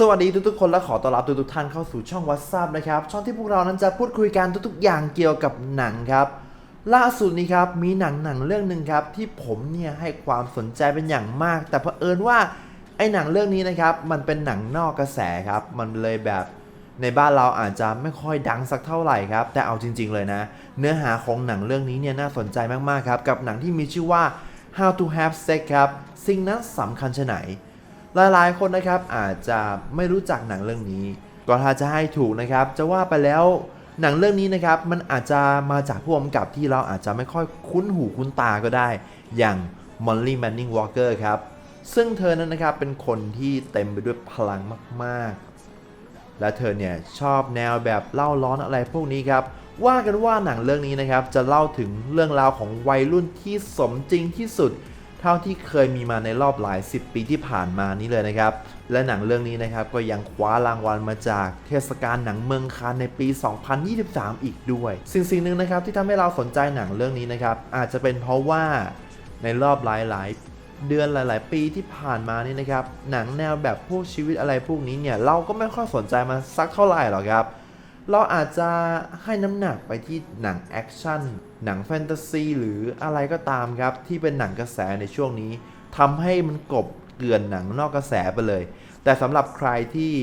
สวัสดีทุกๆคนและขอต้อนรับทุกๆท่านเข้าสู่ช่องวั s ซับนะครับ ช่องที่พวกเรานั้นจะพูดคุยกันทุกๆ อย่างเกี่ยวกับหนังครับ ล่าสุดนี้ครับมีหนังหนังเรื่องหนึ่งครับที่ผมเนี่ยให้ความสนใจเป็นอย่างมาก แต่เผอิญว่าไอ้หนังเรื่องนี้นะครับมันเป็นหนังนอกกระแสครับ มันเลยแบบในบ้านเราอาจจะไม่ค่อยดังสักเท่าไหร่ครับ แต่เอาจริง ๆ เลยนะ เนื้อหาของหนังเรื่องนี้เนี่ยน่าสนใจมากๆครับกับหนังที่มีชื่อว่า How to Have Sex ครับสิ่งนั้นสำคัญชะไหน หลายๆ คนนะครับอาจจะไม่รู้จักหนังเรื่องนี้ ก็ถ้าจะให้ถูกนะครับ จะว่าไปแล้วหนังเรื่องนี้นะครับมันอาจจะมาจากผู้กำกับที่เราอาจจะไม่ค่อยคุ้นหูคุ้นตาก็ได้ อย่างมอลลี่แมนนิงวอลเกอร์ครับ ซึ่งเธอนั้นนะครับเป็นคนที่เต็มไปด้วยพลังมากๆ และเธอเนี่ยชอบแนวแบบเล่าร้อนอะไรพวกนี้ครับ ว่ากันว่าหนังเรื่องนี้นะครับจะเล่าถึงเรื่องราวของวัยรุ่นที่สมจริงที่สุด ท่าที่เคยมีมาในรอบหลาย 10 ปีที่ผ่านมานี้เลยนะครับ และหนังเรื่องนี้นะครับก็ยังคว้ารางวัลมาจากเทศกาลหนังเมืองคานในปี 2023 อีกด้วย สิ่งสิ่งหนึ่งนะครับที่ทำให้เราสนใจหนังเรื่องนี้นะครับอาจจะเป็นเพราะว่าในรอบหลายๆ เดือนหลาย ๆ ปีที่ผ่านมานี่นะครับหนังแนวแบบพวกชีวิตอะไรพวกนี้เนี่ยเราก็ไม่ค่อยสนใจมันสักเท่าไหร่หรอกครับ เราอาจจะให้น้ำหนักไปที่หนังแอคชั่น หนังแฟนตาซีหรืออะไรก็ตามครับ ที่เป็นหนังกระแสในช่วงนี้ทำให้มันกบเกลื่อนหนังนอกกระแสไปเลย แต่สำหรับใครที่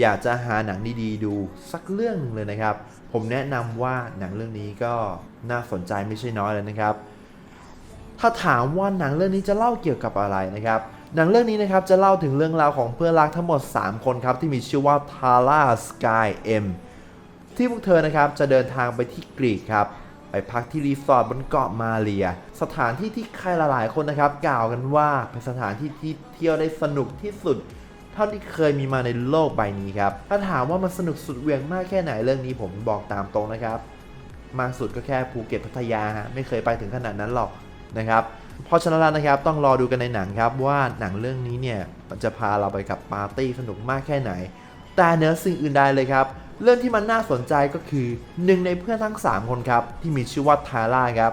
อยากจะหาหนังดีๆ ดูสักเรื่องหนึงเลยนะครับ ผมแนะนำว่าหนังเรื่องนี้ก็น่าสนใจไม่ใช่น้อยเลยนะครับ ถ้าถามว่าหนังเรื่องนี้จะเล่าเกี่ยวกับอะไรนะครับหนังเรื่องนี้นะครับจะเล่าถึงเรื่องราวของเพื่อนรักทั้งหมด 3 คนครับที่มีชื่อว่าทาร่าสกายเอ็ม ที่พวกเธอนะครับจะเดินทางไปที่กรีกครับไปพักที่รีสอร์ทบนเกาะมาเรีย สถานที่ที่ใครหลายๆคนนะครับกล่าวกันว่าเป็นสถานที่ที่เที่ยวได้สนุกที่สุด เท่าที่เคยมีมาในโลกใบนี้ครับถ้าถามว่ามันสนุกสุดเวียงมากแค่ไหนเรื่องนี้ผมบอกตามตรงนะครับ มากสุดก็แค่ภูเก็ตพัทยาฮะไม่เคยไปถึงขนาดนั้นหรอกนะครับเพราะฉะนั้นแล้วนะครับต้องรอดูกันในหนังครับว่าหนังเรื่องนี้เนี่ยมันจะพาเราไปกับปาร์ตี้สนุกมากแค่ไหน แต่เนื้อสิ่งอื่นใดเลยครับ เรื่องที่มันน่าสนใจก็คือหนึ่งในเพื่อนทั้ง 3 คนครับ ที่มีชื่อว่าทาร่าครับ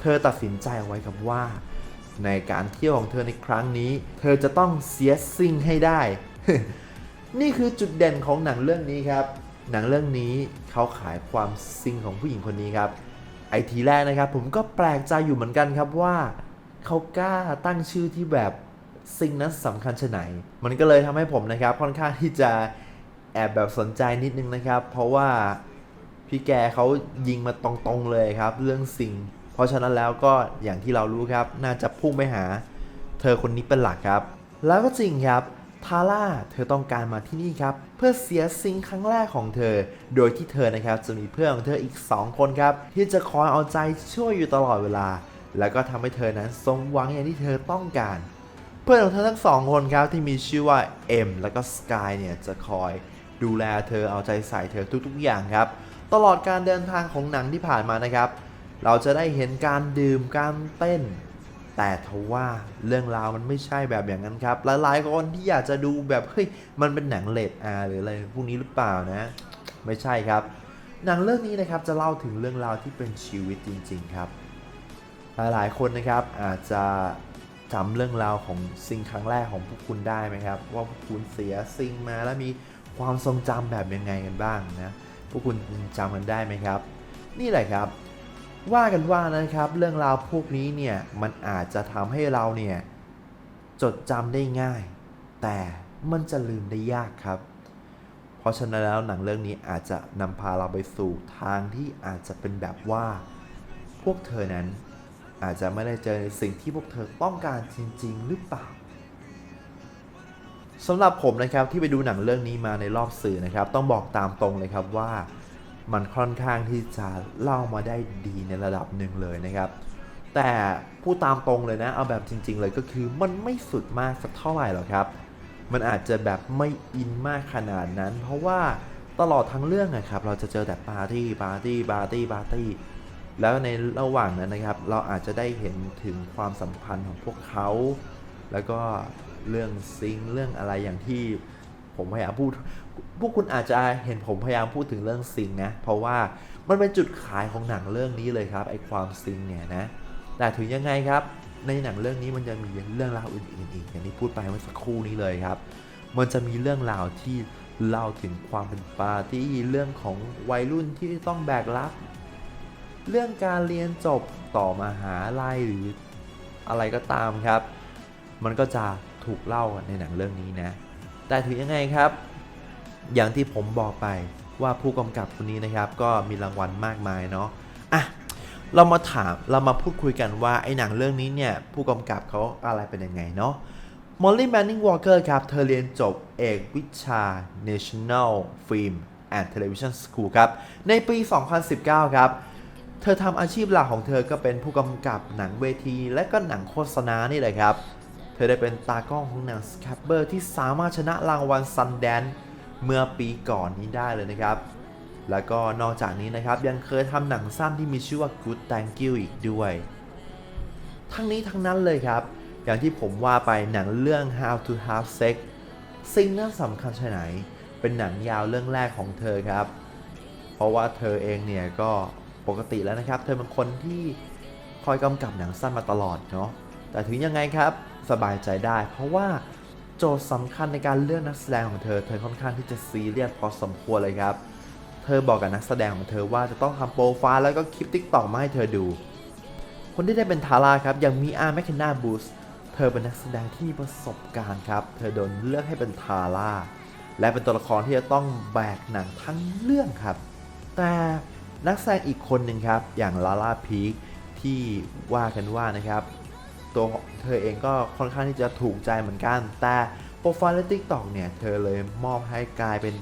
เธอตัดสินใจเอาไว้ครับว่า ในการเที่ยวของเธอในครั้งนี้ เธอจะต้องเสียซิ่งให้ได้ นี่คือจุดเด่นของหนังเรื่องนี้ครับ หนังเรื่องนี้เขาขายความซิงของผู้หญิงคนนี้ครับ ไอทีแรกนะครับ ผมก็แปลกใจอยู่เหมือนกันครับว่าเขากล้าตั้งชื่อที่แบบซิงนั้นสำคัญชะไหน มันก็เลยทำให้ผมนะครับค่อนข้างที่จะ แอบแบบสนใจนิดนึงนะครับ เพราะว่าพี่แกเขายิงมาตรงๆเลยครับ เรื่องซิงเพราะฉะนั้นแล้วก็อย่างที่เรารู้ครับ น่าจะพุ่งไปหา เธอคนนี้เป็นหลักครับ แล้วก็จริงครับทาร่าเธอต้องการมาที่นี่ครับ เพื่อเสียซิงครั้งแรกของเธอ โดยที่เธอนะครับจะมีเพื่อนของเธออีก 2 คนครับ ที่จะคอยเอาใจช่วยอยู่ตลอดเวลา แล้วก็ทำให้เธอนั้นสมหวังอย่างที่เธอต้องการ เพื่อนของเธอทั้งสองคนครับที่มีชื่อว่าเอ็มแล้วก็สกายเนี่ยจะคอย ดูแลเธอเอาใจใส่เธอทุกๆ อย่างครับ ตลอดการเดินทางของหนังที่ผ่านมานะครับ เราจะได้เห็นการดื่มการเต้น แต่ทว่าเรื่องราวมันไม่ใช่แบบอย่างนั้นครับหลายๆคนที่อยากจะดูแบบเฮ้ยมันเป็นหนังเลดอาหรืออะไรพวกนี้หรือเปล่านะ ไม่ใช่ครับ หนังเรื่องนี้นะครับจะเล่าถึงเรื่องราวที่เป็นชีวิตจริง ๆครับ หลายๆคนนะครับอาจจะจำเรื่องราวของซิงครั้งแรกของพวกคุณได้ไหมครับ ว่าพวกคุณเสียซิงมาแล้วมี ความทรงจำแบบยังไงกันบ้างนะพวกคุณจำกันได้ไหมครับ นี่แหละครับ ว่ากันว่านะครับเรื่องราวพวกนี้เนี่ยมันอาจจะทำให้เราเนี่ยจดจำได้ง่าย แต่มันจะลืมได้ยากครับ เพราะฉะนั้นแล้วหนังเรื่องนี้อาจจะนำพาเราไปสู่ทางที่อาจจะเป็นแบบว่า พวกเธอนั้นอาจจะไม่ได้เจอในสิ่งที่พวกเธอต้องการจริง ๆ หรือเปล่า สำหรับผมนะครับที่ไปดูหนังเรื่องนี้มาในรอบสื่อนะครับ ต้องบอกตามตรงเลยครับว่ามันค่อนข้างที่จะเล่ามาได้ดีในระดับหนึ่งเลยนะครับ แต่พูดตามตรงเลยนะ เอาแบบจริง ๆ เลยก็คือมันไม่สุดมากสักเท่าไหร่หรอกครับ มันอาจจะแบบไม่อินมากขนาดนั้น เพราะว่าตลอดทั้งเรื่องอะครับ เราจะเจอแต่ปาร์ตี้ปาร์ตี้ปาร์ตี้ปาร์ตี้แล้วในระหว่างนั้นนะครับ เราอาจจะได้เห็นถึงความสัมพันธ์ของพวกเขา แล้วก็ เรื่องซิงเรื่องอะไรอย่างที่ผมพยายามพูด พวกคุณอาจจะเห็นผมพยายามพูดถึงเรื่องซิงนะ เพราะว่ามันเป็นจุดขายของหนังเรื่องนี้เลยครับไอความซิงเนี่ยนะ แต่ถึงยังไงครับ ในหนังเรื่องนี้มันจะมีเรื่องราวอื่นๆอีกอย่างที่พูดไปเมื่อสักครู่นี้เลยครับ มันจะมีเรื่องราวที่เล่าถึงความเป็นปาร์ตี้เรื่องของวัยรุ่นที่ต้องแบกรับ เรื่องการเรียนจบต่อมาหาลัยหรืออะไรก็ตามครับ มันก็จะ ถูกเล่าในหนังเรื่องนี้นะ แต่ถึงยังไงครับ อย่างที่ผมบอกไปว่าผู้กำกับคนนี้นะครับ ก็มีรางวัลมากมายเนาะอะเรามาถามเรามาพูดคุยกันว่าไอ้หนังเรื่องนี้เนี่ย ผู้กำกับเขาอะไรเป็นยังไงเนาะมอลลี่แมนนิงวอลเกอร์ครับ เธอเรียนจบเอกวิชา National Film and Television School ครับ ในปี 2019 ครับ เธอทำอาชีพหลักของเธอก็เป็นผู้กำกับหนังเวที และก็หนังโฆษณานี่แหละครับ เธอได้เป็นตากล้องของหนังสแคปเบอร์ที่สามารถชนะรางวัลซันแดนเมื่อปีก่อนนี้ได้เลยนะครับ แล้วก็นอกจากนี้นะครับยังเคยทำหนังสั้นที่มีชื่อว่า Good Thank You อีกด้วย ทั้งนี้ทั้งนั้นเลยครับ อย่างที่ผมว่าไปหนังเรื่อง How to Have Sex สิ่งนั้นสำคัญชไหน เป็นหนังยาวเรื่องแรกของเธอครับ เพราะว่าเธอเองเนี่ยก็ปกติแล้วนะครับ เธอเป็นคนที่คอยกำกับหนังสั้นมาตลอดเนาะ แต่ถึงยังไงครับสบายใจได้ เพราะว่าโจทย์สำคัญในการเลือกนักแสดงของเธอ เธอค่อนข้างที่จะซีเรียสพอสมควรเลยครับ เธอบอกกับนักแสดงของเธอว่าจะต้องทำโปรไฟล์แล้วก็คลิปติ๊กต็อกมาให้เธอดู คนที่ได้เป็นทาราครับยังมีอาร์แมคเคนนาบูสเธอเป็นนักแสดงที่มีประสบการณ์ครับ เธอโดนเลือกให้เป็นทาราและเป็นตัวละครที่จะต้องแบกหนังทั้งเรื่องครับ แต่นักแสดงอีกคนหนึ่งครับ อย่างลาลาพีคที่ว่ากันว่านะครับ ตัวเธอเองก็ค่อนข้างที่จะถูกใจเหมือนกัน แต่โปรไฟล์ใน TikTok เนี่ยเธอเลยมอบให้กลายเป็น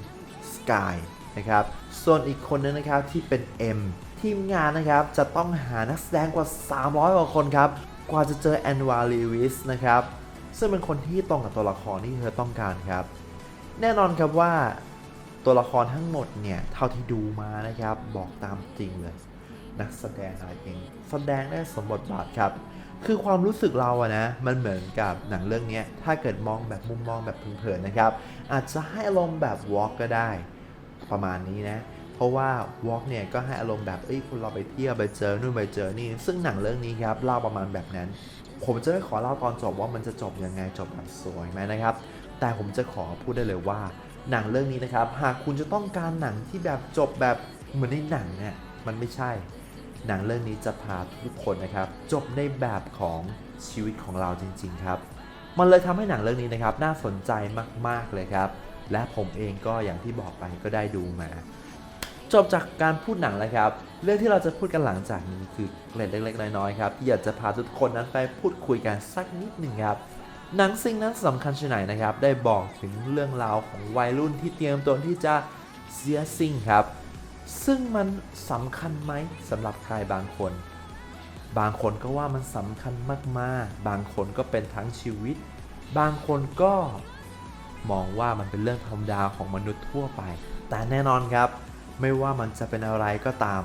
สกายนะครับ ส่วนอีกคนนึงนะครับที่เป็น M ทีมงานนะครับจะต้องหานักแสดงกว่า 300 กว่าคนครับ กว่าจะเจอแอนวาลีวิสนะครับ ซึ่งเป็นคนที่ตรงกับตัวละครที่เธอต้องการครับ แน่นอนครับว่าตัวละครทั้งหมดเนี่ย เท่าที่ดูมานะครับ บอกตามจริงเลย นักแสดงอะไรเองแสดงได้สมบทบาทครับ คือความรู้สึกเราอะนะ มันเหมือนกับหนังเรื่องนี้ถ้าเกิดมองแบบมุมมองแบบเผินๆนะครับ อาจจะให้อารมณ์แบบวอล์กก็ได้ ประมาณนี้นะ เพราะว่าวอล์กเนี่ยก็ให้อารมณ์แบบเอ้ยคุณเราไปเที่ยวไปเจอนู่นไปเจอนี่ ซึ่งหนังเรื่องนี้ครับเล่าประมาณแบบนั้น ผมจะไม่ขอเล่าตอนจบว่ามันจะจบยังไงจบแบบสวยไหมนะครับ แต่ผมจะขอพูดได้เลยว่า หนังเรื่องนี้นะครับ หากคุณจะต้องการหนังที่แบบจบแบบเหมือนในหนังเนี่ยมันไม่ใช่ หนังเรื่องนี้จะพาทุกคนนะครับจบในแบบของชีวิตของเราจริง ๆ ครับ มันเลยทำให้หนังเรื่องนี้นะครับน่าสนใจมากๆเลยครับ และผมเองก็อย่างที่บอกไปก็ได้ดูมา จบจากการพูดหนังแล้วครับ เรื่องที่เราจะพูดกันหลังจากนี้คือเกร็ดเล็ก ๆ น้อยๆครับที่อยากจะพาทุกคนนั้นไปพูดคุยกันสักนิดหนึ่งครับหนังสิ่งนั้นสำคัญชไหนนะครับ ได้บอกถึงเรื่องราวของวัยรุ่นที่เตรียมตัวที่จะเสียสิ่งครับ ซึ่งมันสำคัญไหมสำหรับใครบางคน บางคนก็ว่ามันสำคัญมากๆ บางคนก็เป็นทั้งชีวิต บางคนก็มองว่ามันเป็นเรื่องธรรมดาของมนุษย์ทั่วไป แต่แน่นอนครับ ไม่ว่ามันจะเป็นอะไรก็ตาม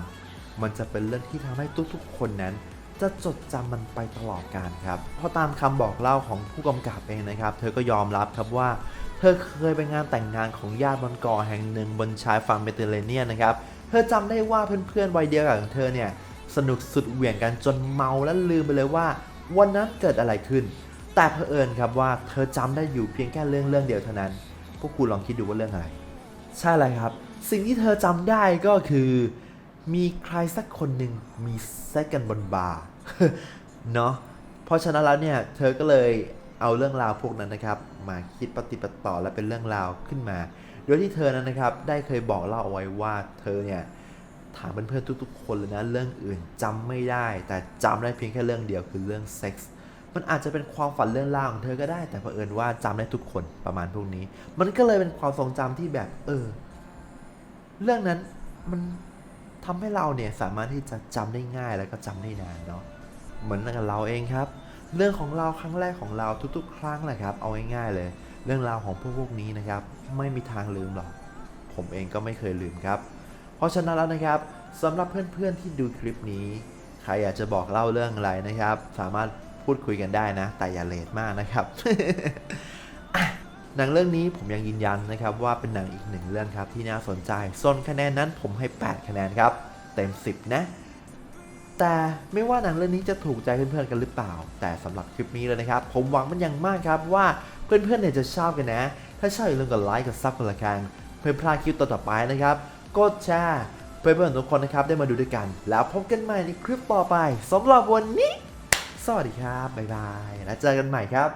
มันจะเป็นเรื่องที่ทำให้ทุกๆคนนั้น จะจดจำมันไปตลอดกาลครับ เพราะตามคำบอกเล่าของผู้กำกับเองนะครับ เธอก็ยอมรับครับว่า เธอเคยไปงานแต่งงานของญาติบนเกาะแห่งหนึ่งบนชายฝั่งเมดิเตอร์เรเนียนนะครับ เธอจำได้ว่าเพื่อนๆวัยเดียวกับเธอเนี่ยสนุกสุดเหวี่ยงกันจนเมาและลืมไปเลยว่า วันนั้นเกิดอะไรขึ้น แต่เผอิญครับว่าเธอจำได้อยู่เพียงแค่เรื่องเรื่องเดียวเท่านั้น พวกคุณลองคิดดูว่าเรื่องอะไร ใช่เลยครับ สิ่งที่เธอจำได้ก็คือ มีใครสักคนหนึ่งมีเซ็กกันบนบาร์เนาะเพราะฉะนั้นแล้วเนี่ยเธอก็เลยเอาเรื่องราวพวกนั้นนะครับ มาคิดปฏิปต่อและเป็นเรื่องราวขึ้นมา ดยที่เธอนั้นนะครับได้เคยบอกเล่าเอาไว้ว่าเธอเนี่ยถามเพื่อนๆทุกๆ คนเลยนะเรื่องอื่นจำไม่ได้ แต่จำได้เพียงแค่เรื่องเดียวคือเรื่องเซ็กส์มันอาจจะเป็นความฝันเรื่องราวของเธอก็ได้ แต่เผอิญว่าจำได้ทุกคนประมาณพวกนี้ มันก็เลยเป็นความทรงจำที่แบบเออ เรื่องนั้นมันทำให้เราเนี่ยสามารถที่จะจำได้ง่ายแล้วก็จำได้นานเนาะเหมือนกับเราเองครับ เรื่องของเราครั้งแรกของเราทุกๆ ครั้งแหละครับ เอาง่ายๆเลย เรื่องราวของพวกพวกนี้นะครับ ไม่มีทางลืมหรอก ผมเองก็ไม่เคยลืมครับ เพราะฉะนั้นแล้วนะครับสำหรับเพื่อนๆที่ดูคลิปนี้ ใครอยากจะบอกเล่าเรื่องอะไรนะครับ สามารถพูดคุยกันได้นะ แต่อย่าเลทมากนะครับหนังเรื่องนี้ผมยังยืนยันนะครับว่าเป็นหนังอีกหนึ่งเรื่องครับที่น่าสนใจส่วนคะแนนนั้นผมให้ 8 คะแนนครับเต็ม 10 นะ แต่ไม่ว่าหนังเรื่องนี้จะถูกใจเพื่อนๆกันหรือเปล่า แต่สำหรับคลิปนี้เลยนะครับ ผมหวังมันอย่างมากครับว่าเพื่อนๆเนี่ยจะชอบกันนะ ถ้าชอบอย่าลืมกดไลค์กดซับกดละคังเพื่อพลาดคลิปต่อๆไปนะครับ กดแชร์เพื่อเพื่อนๆทุกคนนะครับได้มาดูด้วยกัน แล้วพบกันใหม่ในคลิปต่อไปสำหรับวันนี้ สวัสดีครับ บ๊ายบาย แล้วเจอกันใหม่ครับ